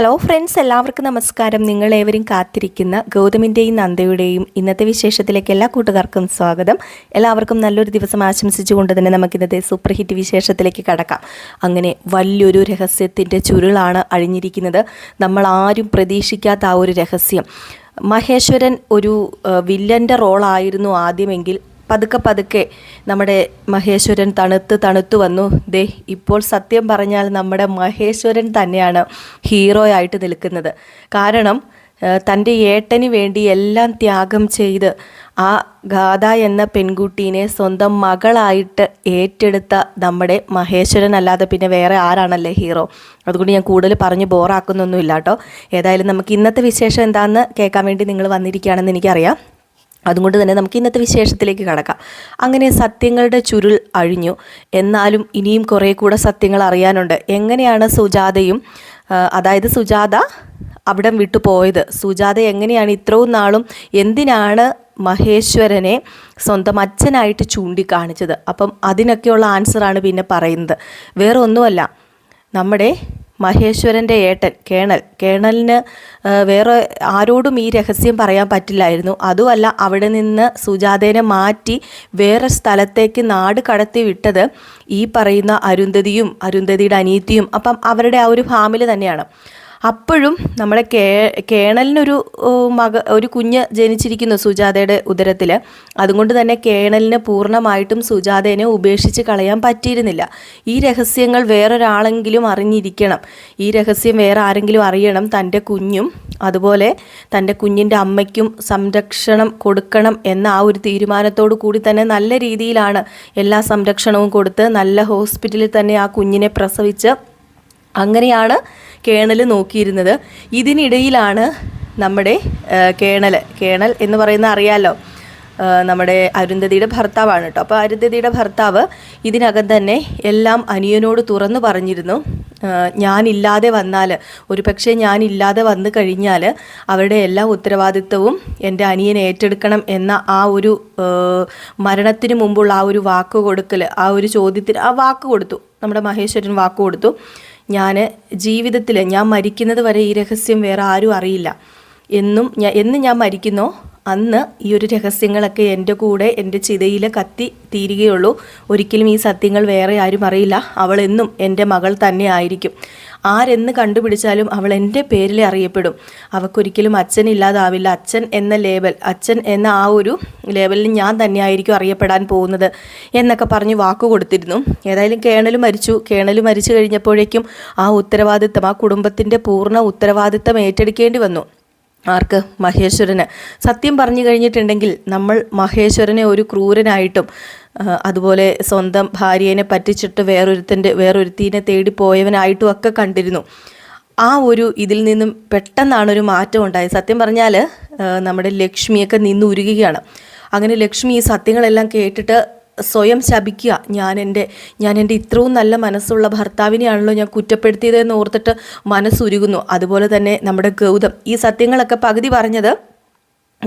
Hello friends എല്ലാവർക്കും നമസ്കാരം. നിങ്ങളേവരും കാത്തിരിക്കുന്ന ഗൗതമിന്റെയും നന്ദയുടെയും ഇന്നത്തെ വിശേഷത്തിലേക്ക് എല്ലാ കൂട്ടുകാർക്കും സ്വാഗതം. എല്ലാവർക്കും നല്ലൊരു ദിവസം ആശംസിച്ചുകൊണ്ട് തന്നെ നമുക്കിന്നത്തെ സൂപ്പർ ഹിറ്റ് വിശേഷത്തിലേക്ക് കടക്കാം. അങ്ങനെ വലിയൊരു രഹസ്യത്തിന്റെ ചുരുളാണ് അഴിഞ്ഞിരിക്കുന്നത്. നമ്മൾ ആരും പ്രതീക്ഷിക്കാത്ത ആ ഒരു രഹസ്യം. മഹേശ്വരൻ ഒരു വില്ലന്റെ റോളായിരുന്നു ആദ്യമെങ്കിൽ പതുക്കെ പതുക്കെ നമ്മുടെ മഹേശ്വരൻ തണുത്ത് തണുത്തു വന്നു. ദേ ഇപ്പോൾ സത്യം പറഞ്ഞാൽ നമ്മുടെ മഹേശ്വരൻ തന്നെയാണ് ഹീറോ ആയിട്ട് നിൽക്കുന്നത്. കാരണം തന്റെ ഏട്ടന് വേണ്ടി എല്ലാം ത്യാഗം ചെയ്ത് ആ ഗാഥ എന്ന പെൺകുട്ടീനെ സ്വന്തം മകളായിട്ട് ഏറ്റെടുത്ത നമ്മുടെ മഹേശ്വരൻ അല്ലാതെ പിന്നെ വേറെ ആരാണല്ലേ ഹീറോ അതുകൊണ്ട് ഞാൻ കൂടുതൽ പറഞ്ഞ് ബോറാക്കുന്നൊന്നുമില്ല കേട്ടോ. ഏതായാലും നമുക്ക് ഇന്നത്തെ വിശേഷം എന്താണെന്ന് കേൾക്കാൻ വേണ്ടി നിങ്ങൾ വന്നിരിക്കുകയാണെന്ന് എനിക്കറിയാം. അതുകൊണ്ട് തന്നെ നമുക്ക് ഇന്നത്തെ വിശേഷത്തിലേക്ക് കടക്കാം. അങ്ങനെ സത്യങ്ങളുടെ ചുരുൾ അഴിഞ്ഞു. എന്നാലും ഇനിയും കുറേ കൂടെ സത്യങ്ങൾ അറിയാനുണ്ട്. എങ്ങനെയാണ് സുജാതയും അതായത് സുജാത അവിടം വിട്ടു പോയത്? സുജാത എങ്ങനെയാണ് ഇത്രയും നാളും എന്തിനാണ് മഹേശ്വരനെ സ്വന്തം അച്ഛനായിട്ട് ചൂണ്ടിക്കാണിച്ചത്? അപ്പം അതിനൊക്കെയുള്ള ആൻസറാണ് പിന്നെ പറയുന്നത്. വേറെ ഒന്നുമല്ല നമ്മുടെ മഹേശ്വരന്റെ ഏട്ടൻ കേണൽ. കേണലിന് വേറെ ആരോടും ഈ രഹസ്യം പറയാൻ പറ്റില്ലായിരുന്നു. അതുമല്ല അവിടെ നിന്ന് സുജാതേനെ മാറ്റി വേറെ സ്ഥലത്തേക്ക് നാട് കടത്തി വിട്ടത് ഈ പറയുന്ന അരുന്ധതിയും അരുന്ധതിയുടെ അനീതിയും. അപ്പം അവരുടെ ആ ഒരു ഫാമിലി തന്നെയാണ്. അപ്പോഴും നമ്മുടെ കേ കേണലിനൊരു മക ഒരു കുഞ്ഞ് ജനിച്ചിരിക്കുന്നു സുജാതയുടെ ഉദരത്തിൽ അതുകൊണ്ട് തന്നെ കേണലിന് പൂർണമായിട്ടും സുജാതേനെ ഉപേക്ഷിച്ച് കളയാൻ പറ്റിയിരുന്നില്ല. ഈ രഹസ്യങ്ങൾ വേറൊരാളെങ്കിലും അറിഞ്ഞിരിക്കണം. ഈ രഹസ്യം വേറെ ആരെങ്കിലും അറിയണം. തന്റെ കുഞ്ഞും അതുപോലെ തന്റെ കുഞ്ഞിന്റെ അമ്മയ്ക്കും സംരക്ഷണം കൊടുക്കണം എന്ന ആ ഒരു തീരുമാനത്തോടു കൂടി തന്നെ നല്ല രീതിയിലാണ് എല്ലാ സംരക്ഷണവും കൊടുത്ത് നല്ല ഹോസ്പിറ്റലിൽ തന്നെ ആ കുഞ്ഞിനെ പ്രസവിച്ച് അങ്ങനെയാണ് കേണൽ നോക്കിയിരുന്നത്. ഇതിനിടയിലാണ് നമ്മുടെ കേണൽ കേണൽ എന്ന് പറയുന്ന അറിയാലോ നമ്മുടെ അരുന്ധതിയുടെ ഭർത്താവാണ് കേട്ടോ. അപ്പോൾ അരുന്ധതിയുടെ ഭർത്താവ് ഇതിനകം തന്നെ എല്ലാം അനിയനോട് തുറന്നു പറഞ്ഞിരുന്നു. ഞാനില്ലാതെ വന്നാൽ ഒരു പക്ഷേ ഞാനില്ലാതെ വന്നു കഴിഞ്ഞാൽ അവരുടെ എല്ലാ ഉത്തരവാദിത്വവും എന്റെ അനിയൻ ഏറ്റെടുക്കണം എന്ന ആ ഒരു മരണത്തിന് മുമ്പുള്ള ആ ഒരു വാക്ക് കൊടുക്കൽ ആ ഒരു ചോദ്യത്തിന് ആ വാക്ക് കൊടുത്തു. നമ്മുടെ മഹേശ്വരൻ വാക്ക് കൊടുത്തു. ഞാൻ ജീവിതത്തിൽ ഞാൻ മരിക്കുന്നത് വരെ ഈ രഹസ്യം വേറെ ആരും അറിയില്ല. എന്നും ഞാൻ എന്ന് ഞാൻ മരിക്കുന്നോ അന്ന് ഈ ഒരു രഹസ്യങ്ങളൊക്കെ എന്റെ കൂടെ എന്റെ ചിതയിൽ കത്തി തീരുകയുള്ളൂ. ഒരിക്കലും ഈ സത്യങ്ങൾ വേറെ ആരും അറിയില്ല. അവൾ എന്നും എന്റെ മകൾ തന്നെ ആയിരിക്കും. ആരെന്ന് കണ്ടുപിടിച്ചാലും അവൾ എന്റെ പേരിൽ അറിയപ്പെടും. അവൾക്കൊരിക്കലും അച്ഛൻ ഇല്ലാതാവില്ല. അച്ഛൻ എന്ന ലേബൽ അച്ഛൻ എന്ന ആ ഒരു ലേബലിൽ ഞാൻ തന്നെയായിരിക്കും അറിയപ്പെടാൻ പോകുന്നത് എന്നൊക്കെ പറഞ്ഞ് വാക്കു കൊടുത്തിരുന്നു. ഏതായാലും കേണൽ മരിച്ചു. കേണൽ മരിച്ചു കഴിഞ്ഞപ്പോഴേക്കും ആ ഉത്തരവാദിത്തം ആ കുടുംബത്തിന്റെ പൂർണ ഉത്തരവാദിത്തം ഏറ്റെടുക്കേണ്ടി വന്നു. ആർക്ക്? മഹേശ്വരന്. സത്യം പറഞ്ഞു കഴിഞ്ഞിട്ടുണ്ടെങ്കിൽ നമ്മൾ മഹേശ്വരനെ ഒരു ക്രൂരനായിട്ടും അതുപോലെ സ്വന്തം ഭാര്യേനെ പറ്റിച്ചിട്ട് വേറൊരുത്തന്റെ വേറൊരുത്തീനെ തേടി പോയവനായിട്ടും ഒക്കെ കണ്ടിരുന്നു. ആ ഒരു ഇതിൽ നിന്നും പെട്ടെന്നാണ് ഒരു മാറ്റം ഉണ്ടായത്. സത്യം പറഞ്ഞാൽ നമ്മുടെ ലക്ഷ്മിയൊക്കെ നിന്ന് ഉരുകുകയാണ്. അങ്ങനെ ലക്ഷ്മി ഈ സത്യങ്ങളെല്ലാം കേട്ടിട്ട് സ്വയം ശപിക്കുക. ഞാൻ എന്റെ ഞാൻ എന്റെ ഇത്രയും നല്ല മനസ്സുള്ള ഭർത്താവിനെയാണല്ലോ ഞാൻ കുറ്റപ്പെടുത്തിയതെന്ന് ഓർത്തിട്ട് മനസ്സുരുകുന്നു. അതുപോലെ തന്നെ നമ്മുടെ ഗൗതം. ഈ സത്യങ്ങളൊക്കെ പകുതി പറഞ്ഞത്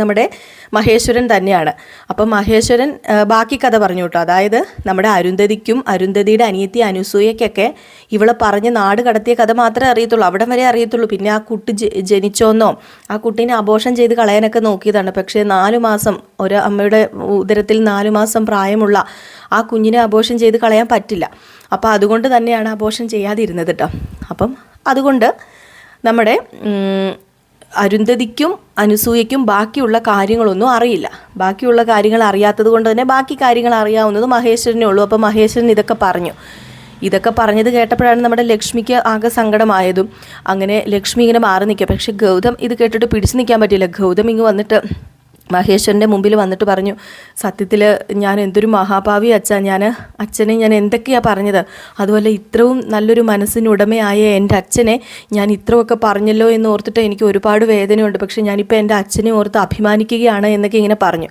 നമ്മുടെ മഹേശ്വരൻ തന്നെയാണ്. അപ്പം മഹേശ്വരൻ ബാക്കി കഥ പറഞ്ഞു കേട്ടോ. അതായത് നമ്മുടെ അരുന്ധതിക്കും അരുന്ധതിയുടെ അനിയത്തി അനുസൂയക്കൊക്കെ ഇവളെ പറഞ്ഞ് നാട് കടത്തിയ കഥ മാത്രമേ അറിയത്തുള്ളൂ. അവിടം വരെ അറിയത്തുള്ളൂ. പിന്നെ ആ കുട്ടി ജനിച്ചോന്നോ ആ കുട്ടീനെ ആഘോഷം ചെയ്ത് കളയാനൊക്കെ നോക്കിയതാണ്. പക്ഷേ നാലു മാസം ഒരു അമ്മയുടെ ഉദരത്തിൽ നാലു മാസം പ്രായമുള്ള ആ കുഞ്ഞിനെ ആഘോഷം ചെയ്ത് കളയാൻ പറ്റില്ല. അപ്പോൾ അതുകൊണ്ട് തന്നെയാണ് ആഘോഷം ചെയ്യാതിരുന്നത് കേട്ടോ. അപ്പം അതുകൊണ്ട് നമ്മുടെ അരുന്ധതിക്കും അനുസൂയയ്ക്കും ബാക്കിയുള്ള കാര്യങ്ങളൊന്നും അറിയില്ല. ബാക്കിയുള്ള കാര്യങ്ങൾ അറിയാത്തത് കൊണ്ട് തന്നെ ബാക്കി കാര്യങ്ങൾ അറിയാവുന്നത് മഹേശ്വരനേ ഉള്ളൂ. അപ്പോൾ മഹേശ്വരൻ ഇതൊക്കെ പറഞ്ഞു. ഇതൊക്കെ പറഞ്ഞത് കേട്ടപ്പോഴാണ് നമ്മുടെ ലക്ഷ്മിക്ക് ആകെ സങ്കടമായതും. അങ്ങനെ ലക്ഷ്മി ഇങ്ങനെ മാറി നിൽക്കുക. പക്ഷേ ഗൗതം ഇത് കേട്ടിട്ട് പിടിച്ചു നിൽക്കാൻ പറ്റില്ല ഗൗതം ഇങ്ങ് വന്നിട്ട് മഹേശ്വരന്റെ മുമ്പിൽ വന്നിട്ട് പറഞ്ഞു സത്യത്തിൽ ഞാൻ എന്തൊരു മഹാഭാവി അച്ഛാ. ഞാൻ അച്ഛനെ ഞാൻ എന്തൊക്കെയാണ് പറഞ്ഞത്? അതുപോലെ ഇത്രയും നല്ലൊരു മനസ്സിനുടമയായ എന്റെ അച്ഛനെ ഞാൻ ഇത്രയൊക്കെ പറഞ്ഞല്ലോ എന്ന് ഓർത്തിട്ട് എനിക്ക് ഒരുപാട് വേദനയുണ്ട്. പക്ഷേ ഞാനിപ്പോൾ എന്റെ അച്ഛനെ ഓർത്ത് അഭിമാനിക്കുകയാണ് എന്നൊക്കെ ഇങ്ങനെ പറഞ്ഞു.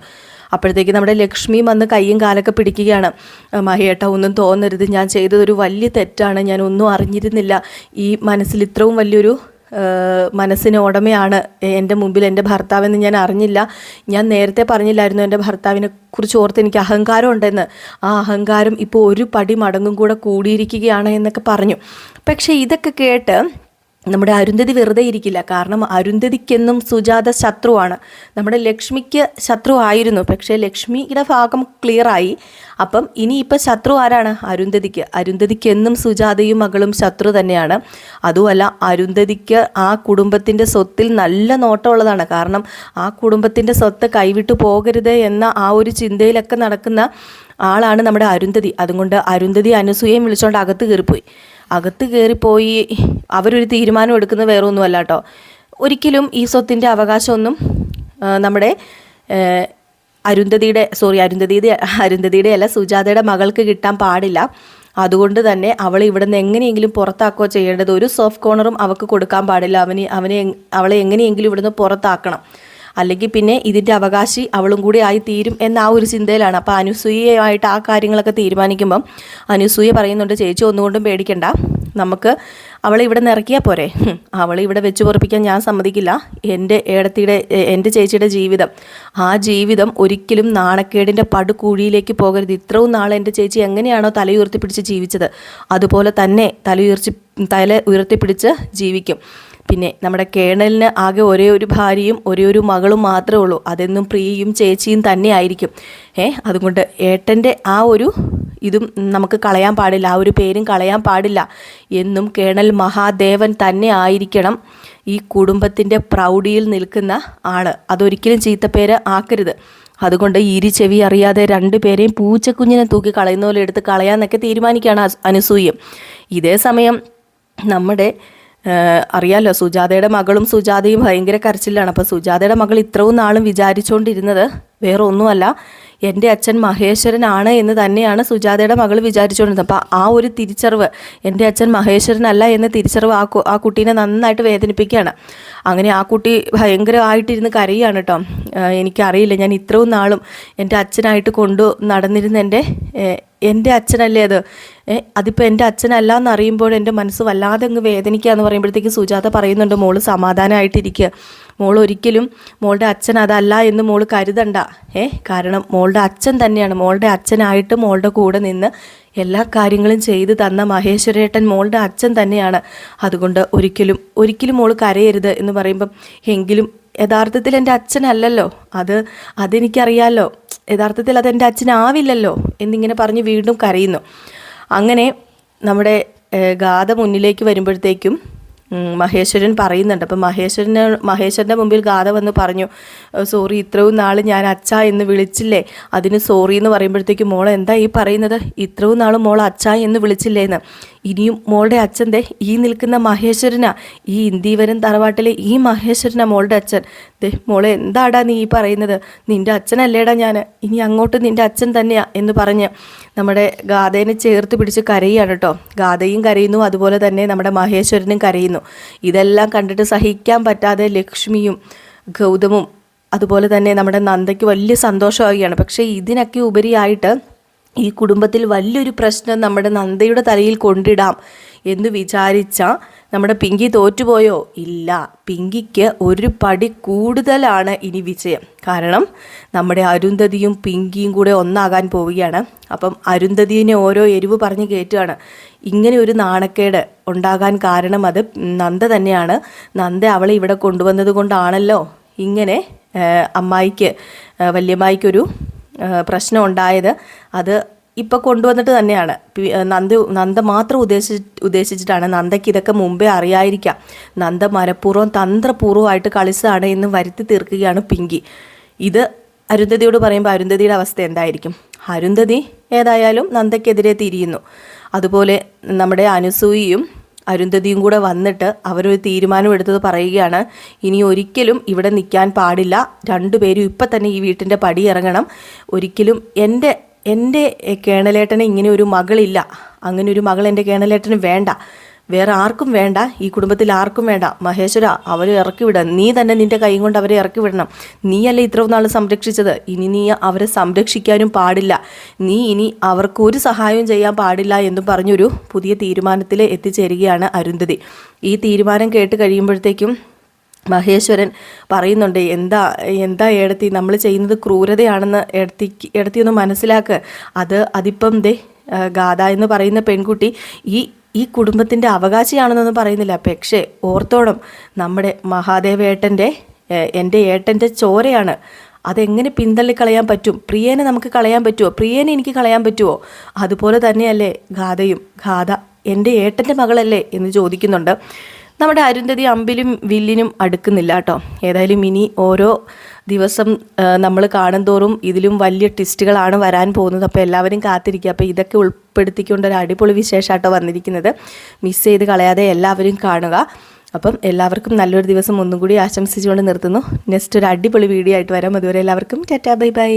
അപ്പോഴത്തേക്ക് നമ്മുടെ ലക്ഷ്മിയും വന്ന് കയ്യും കാലൊക്കെ പിടിക്കുകയാണ്. "ആ, മഹേട്ട ഒന്നും തോന്നരുത്. ഞാൻ ചെയ്തതൊരു വലിയ തെറ്റാണ്. ഞാൻ ഒന്നും അറിഞ്ഞിരുന്നില്ല. ഈ മനസ്സിൽ ഇത്രയും വലിയൊരു മനസ്സിന് ഉടമയാണ്. എന്റെ മുമ്പിൽ എന്റെ ഭർത്താവെന്ന് ഞാൻ അറിഞ്ഞില്ല. ഞാൻ നേരത്തെ പറഞ്ഞില്ലായിരുന്നു എന്റെ ഭർത്താവിനെ കുറിച്ച് ഓർത്ത് എനിക്ക് അഹങ്കാരം ഉണ്ടെന്ന് ആ അഹങ്കാരം ഇപ്പോൾ ഒരു പടി മടങ്ങും കൂടെ കൂടിയിരിക്കുകയാണ് എന്നൊക്കെ പറഞ്ഞു. പക്ഷേ ഇതൊക്കെ കേട്ട് നമ്മുടെ അരുന്ധതി വെറുതെ ഇരിക്കില്ല. കാരണം അരുന്ധതിക്കെന്നും സുജാത ശത്രുവാണ്. നമ്മുടെ ലക്ഷ്മിക്ക് ശത്രു ആയിരുന്നു. പക്ഷേ ലക്ഷ്മിയുടെ ഭാഗം ക്ലിയറായി അപ്പം ഇനിയിപ്പോൾ ശത്രു ആരാണ്? അരുന്ധതിക്ക്. അരുന്ധതിക്കെന്നും സുജാതയും മകളും ശത്രു തന്നെയാണ്. അതുമല്ല അരുന്ധതിക്ക് ആ കുടുംബത്തിന്റെ സ്വത്തിൽ നല്ല നോട്ടമുള്ളതാണ്. കാരണം ആ കുടുംബത്തിന്റെ സ്വത്ത് കൈവിട്ടു പോകരുത് എന്ന ആ ഒരു ചിന്തയിലൊക്കെ നടക്കുന്ന ആളാണ് നമ്മുടെ അരുന്ധതി. അതുകൊണ്ട് അരുന്ധതി അനുസൂയം വിളിച്ചുകൊണ്ട് അകത്ത് കയറിപ്പോയി. അകത്ത് കയറിപ്പോയി അവരൊരു തീരുമാനം എടുക്കുന്നത് വേറെ ഒന്നുമല്ല കേട്ടോ. ഒരിക്കലും ഈ സ്വത്തിന്റെ അവകാശമൊന്നും നമ്മുടെ അരുന്ധതിയുടെ സോറി അരുന്ധതിയുടെ അരുന്ധതിയുടെ അല്ല സുജാതയുടെ മകൾക്ക് കിട്ടാൻ പാടില്ല. അതുകൊണ്ട് തന്നെ അവൾ ഇവിടെ നിന്ന് എങ്ങനെയെങ്കിലും പുറത്താക്കുകയോ ചെയ്യേണ്ടത് ഒരു സോഫ്റ്റ് കോർണറും അവൾക്ക് കൊടുക്കാൻ പാടില്ല. അവന് അവനെ അവളെ എങ്ങനെയെങ്കിലും ഇവിടുന്ന് പുറത്താക്കണം. അല്ലെങ്കിൽ പിന്നെ ഇതിന്റെ അവകാശി അവളും കൂടി ആയി തീരും എന്ന ആ ഒരു ചിന്തയിലാണ്. അപ്പോൾ അനുസൂയയായിട്ട് ആ കാര്യങ്ങളൊക്കെ തീരുമാനിക്കുമ്പം അനുസൂയ പറയുന്നുണ്ട് ചേച്ചി ഒന്നുകൊണ്ടും പേടിക്കണ്ട. നമുക്ക് അവളെ ഇവിടെ നിറക്കിയാൽ പോരെ. അവളെ ഇവിടെ വെച്ച് പൊറപ്പിക്കാൻ ഞാൻ സമ്മതിക്കില്ല. എന്റെ ഏടത്തിയുടെ എന്റെ ചേച്ചിയുടെ ജീവിതം ആ ജീവിതം ഒരിക്കലും നാണക്കേടിന്റെ പടുകൂഴിയിലേക്ക് പോകരുത്. ഇത്രയും നാൾ എന്റെ ചേച്ചി എങ്ങനെയാണോ തലയുയർത്തിപ്പിടിച്ച് ജീവിച്ചത് അതുപോലെ തന്നെ തലയുയർത്തി തല ഉയർത്തിപ്പിടിച്ച് ജീവിക്കും. പിന്നെ നമ്മുടെ കേണലിന് ആകെ ഒരേ ഒരു ഭാര്യയും ഒരേ ഒരു മകളും മാത്രമേ ഉള്ളൂ. അതെന്നും പ്രിയയും ചേച്ചിയും തന്നെ ആയിരിക്കും. ഏ അതുകൊണ്ട് ഏട്ടന്റെ ആ ഒരു ഇതും നമുക്ക് കളയാൻ പാടില്ല. ആ ഒരു പേരും കളയാൻ പാടില്ല. എന്നും കേണൽ മഹാദേവൻ തന്നെ ആയിരിക്കണം. ഈ കുടുംബത്തിന്റെ പ്രൗഢിയിൽ നിൽക്കുന്ന ആൾ. അതൊരിക്കലും ചീത്തപ്പേര് ആക്കരുത്. അതുകൊണ്ട് ഇരി ചെവി അറിയാതെ രണ്ടുപേരെയും പൂച്ചക്കുഞ്ഞിനെ തൂക്കി കളയുന്ന പോലെ എടുത്ത് കളയാന്നൊക്കെ തീരുമാനിക്കുകയാണ് അനുസൂയം. ഇതേ സമയം നമ്മുടെ അറിയാലോ സുജാതയുടെ മകളും സുജാതയും ഭയങ്കര കരച്ചിലാണ്. അപ്പോൾ സുജാതയുടെ മകൾ ഇത്രയും നാളും വിചാരിച്ചുകൊണ്ടിരുന്നത് വേറെ ഒന്നുമല്ല എന്റെ അച്ഛൻ മഹേശ്വരനാണ് എന്ന് തന്നെയാണ് സുജാതയുടെ മകൾ വിചാരിച്ചുകൊണ്ടിരുന്നത്. അപ്പോൾ ആ ഒരു തിരിച്ചറിവ് എന്റെ അച്ഛൻ മഹേശ്വരനല്ല എന്ന തിരിച്ചറിവ് ആ ആ കുട്ടീനെ നന്നായിട്ട് വേദനിപ്പിക്കുകയാണ്. അങ്ങനെ ആ കുട്ടി ഭയങ്കരമായിട്ടിരുന്ന് കരയുകയാണ് കേട്ടോ. എനിക്കറിയില്ല ഞാൻ ഇത്രയും നാളും എന്റെ അച്ഛനായിട്ട് കൊണ്ടു നടന്നിരുന്ന എന്റെ എന്റെ അച്ഛനല്ലേ അത്? അതിപ്പോൾ എന്റെ അച്ഛനല്ല എന്നറിയുമ്പോൾ എന്റെ മനസ്സ് വല്ലാതെ അങ്ങ് വേദനിക്കുക എന്ന് പറയുമ്പോഴത്തേക്ക് സുജാത പറയുന്നുണ്ട് മോൾ സമാധാനമായിട്ടിരിക്കുക മോൾ ഒരിക്കലും മോളുടെ അച്ഛൻ അതല്ല എന്ന് മോൾ കരുതണ്ട. ഏ കാരണം മോളുടെ അച്ഛൻ തന്നെയാണ്. മോളുടെ അച്ഛനായിട്ട് മോളുടെ കൂടെ നിന്ന് എല്ലാ കാര്യങ്ങളും ചെയ്തു തന്ന മഹേശ്വരേട്ടൻ മോളുടെ അച്ഛൻ തന്നെയാണ്. അതുകൊണ്ട് ഒരിക്കലും ഒരിക്കലും മോൾ കരയരുത് എന്ന് പറയുമ്പം എങ്കിലും യഥാർത്ഥത്തിൽ എന്റെ അച്ഛനല്ലല്ലോ. അത് അതെനിക്കറിയാമല്ലോ യഥാർത്ഥത്തിൽ അത് എന്റെ അച്ഛനാവില്ലല്ലോ എന്നിങ്ങനെ പറഞ്ഞ് വീണ്ടും കരയുന്നു. അങ്ങനെ നമ്മുടെ ഗാഥ മുന്നിലേക്ക് വരുമ്പോഴത്തേക്കും മഹേശ്വരൻ പറയുന്നുണ്ട്. അപ്പം മഹേശ്വരന് മഹേശ്വരന്റെ മുമ്പിൽ ഗാഥ വന്ന് പറഞ്ഞു സോറി ഇത്രയും നാൾ ഞാൻ അച്ഛ എന്ന് വിളിച്ചില്ലേ? അതിന് സോറി എന്ന് പറയുമ്പോഴത്തേക്കും മോൾ എന്താ ഈ പറയുന്നത്? ഇത്രയും നാൾ മോൾ അച്ഛ എന്ന് വിളിച്ചില്ലേ എന്ന് ഇനിയും മോളുടെ അച്ഛന്റെ ഈ നിൽക്കുന്ന മഹേശ്വരനാ. ഈ ഇന്ദീവരം തറവാട്ടിലെ ഈ മഹേശ്വരനാ മോളുടെ അച്ഛൻ. ദേ മോളെ എന്താടാ നീ ഈ പറയുന്നത്? നിന്റെ അച്ഛനല്ലേടാ ഞാൻ ഇനി അങ്ങോട്ട് നിന്റെ അച്ഛൻ തന്നെയാ എന്ന് പറഞ്ഞ് നമ്മുടെ ഗാഥേനെ ചേർത്ത് പിടിച്ച് കരയുകയാണ് കേട്ടോ ഗാഥയും കരയുന്നു അതുപോലെ തന്നെ നമ്മുടെ മഹേശ്വരനും കരയുന്നു. ഇതെല്ലാം കണ്ടിട്ട് സഹിക്കാൻ പറ്റാതെ ലക്ഷ്മിയും ഗൗതമും അതുപോലെ തന്നെ നമ്മുടെ നന്ദയ്ക്ക് വലിയ സന്തോഷമാവുകയാണ്. പക്ഷേ ഇതിനൊക്കെ ഉപരിയായിട്ട് ഈ കുടുംബത്തിൽ വലിയൊരു പ്രശ്നം നമ്മുടെ നന്ദയുടെ തലയിൽ കൊണ്ടിടാം എന്ന് വിചാരിച്ച നമ്മുടെ പിങ്കി തോറ്റുപോയോ? ഇല്ല. പിങ്കിക്ക് ഒരു പടി കൂടുതലാണ് ഇനി വിജയം. കാരണം നമ്മുടെ അരുന്ധതിയും പിങ്കിയും കൂടെ ഒന്നാകാൻ പോവുകയാണ്. അപ്പം അരുന്ധതിനെ ഓരോ എരിവ് പറഞ്ഞ് കയറ്റുകയാണ് ഇങ്ങനെ ഒരു നാണക്കേട് ഉണ്ടാകാൻ കാരണം അത് നന്ദ തന്നെയാണ്. നന്ദ അവളെ ഇവിടെ കൊണ്ടുവന്നത് കൊണ്ടാണല്ലോ. ഇങ്ങനെ അമ്മായിക്ക് വല്യമ്മായിക്കൊരു പ്രശ്നം ഉണ്ടായത് അത് ഇപ്പോൾ കൊണ്ടുവന്നിട്ട് തന്നെയാണ്. നന്ദ നന്ദ മാത്രം ഉദ്ദേശി ഉദ്ദേശിച്ചിട്ടാണ്. നന്ദയ്ക്ക് ഇതൊക്കെ മുമ്പേ അറിയായിരിക്കാം നന്ദ മനഃപൂർവം തന്ത്രപൂർവമായിട്ട് കളിച്ചതാണ് എന്ന് വരുത്തി തീർക്കുകയാണ് പിങ്കി. ഇത് അരുന്ധതിയോട് പറയുമ്പോൾ അരുന്ധതിയുടെ അവസ്ഥ എന്തായിരിക്കും? അരുന്ധതി ഏതായാലും നന്ദയ്ക്കെതിരെ തിരിയുന്നു. അതുപോലെ നമ്മുടെ അനുസൂയയും അരുന്ധതിയും കൂടെ വന്നിട്ട് അവരൊരു തീരുമാനം എടുത്തത് പറയുകയാണ് ഇനി ഒരിക്കലും ഇവിടെ നിൽക്കാൻ പാടില്ല. രണ്ടുപേരും ഇപ്പം തന്നെ ഈ വീട്ടിന്റെ പടി ഇറങ്ങണം. ഒരിക്കലും എന്റെ എന്റെ കേണലേട്ടന് ഇങ്ങനെ ഒരു മകളില്ല. അങ്ങനെ ഒരു മകൾ എന്റെ കേണലേട്ടന് വേണ്ട. വേറെ ആർക്കും വേണ്ട ഈ കുടുംബത്തിൽ ആർക്കും വേണ്ട. മഹേശ്വര അവരെ ഇറക്കി വിടാം നീ തന്നെ നിന്റെ കൈ കൊണ്ട് അവരെ ഇറക്കി വിടണം. നീയല്ലേ ഇത്രയും നാൾ സംരക്ഷിച്ചത്? ഇനി നീ അവരെ സംരക്ഷിക്കാനും പാടില്ല. നീ ഇനി അവർക്ക് ഒരു സഹായവും ചെയ്യാൻ പാടില്ല എന്നും പറഞ്ഞൊരു പുതിയ തീരുമാനത്തിൽ എത്തിച്ചേരുകയാണ് അരുന്ധതി. ഈ തീരുമാനം കേട്ട് കഴിയുമ്പോഴത്തേക്കും മഹേശ്വരൻ പറയുന്നുണ്ട് എന്താ എന്താ ഏടത്തി? നമ്മൾ ചെയ്യുന്നത് ക്രൂരതയാണെന്ന് ഏടത്തി ഏടത്തി ഒന്ന് മനസ്സിലാക്ക്. അത് അതിപ്പം ദേ ഗാഥ എന്ന് പറയുന്ന പെൺകുട്ടി ഈ ഈ കുടുംബത്തിന്റെ അവകാശിയാണെന്നൊന്നും പറയുന്നില്ല. പക്ഷേ ഓർത്തോണം നമ്മുടെ മഹാദേവേട്ടന്റെ എന്റെ ഏട്ടന്റെ ചോരയാണ്. അതെങ്ങനെ പിന്തള്ളി കളയാൻ പറ്റും? പ്രിയനെ നമുക്ക് കളയാൻ പറ്റുമോ പ്രിയനെ എനിക്ക് കളയാൻ പറ്റുമോ അതുപോലെ തന്നെയല്ലേ ഗാഥയും. ഗാഥ എന്റെ ഏട്ടന്റെ മകളല്ലേ എന്ന് ചോദിക്കുന്നുണ്ട്. നമ്മുടെ അരുന്ധതി അമ്പിലും വില്ലിനും അടുക്കുന്നില്ല കേട്ടോ. ഏതായാലും ഇനി ഓരോ ദിവസം നമ്മൾ കാണും തോറും ഇതിലും വലിയ ട്വിസ്റ്റുകളാണ് വരാൻ പോകുന്നത്. അപ്പോൾ എല്ലാവരും കാത്തിരിക്കുക. അപ്പോൾ ഇതൊക്കെ ഉൾപ്പെടുത്തിക്കൊണ്ട് ഒരു അടിപൊളി വിശേഷമായിട്ടോ വന്നിരിക്കുന്നത്. മിസ് ചെയ്ത് കളയാതെ എല്ലാവരും കാണുക. അപ്പം എല്ലാവർക്കും നല്ലൊരു ദിവസം ഒന്നും കൂടി ആശംസിച്ചുകൊണ്ട് നിർത്തുന്നു. നെക്സ്റ്റ് ഒരു അടിപൊളി വീഡിയോ ആയിട്ട് വരാം. അതുവരെ എല്ലാവർക്കും ടാറ്റാ ബൈ ബൈ.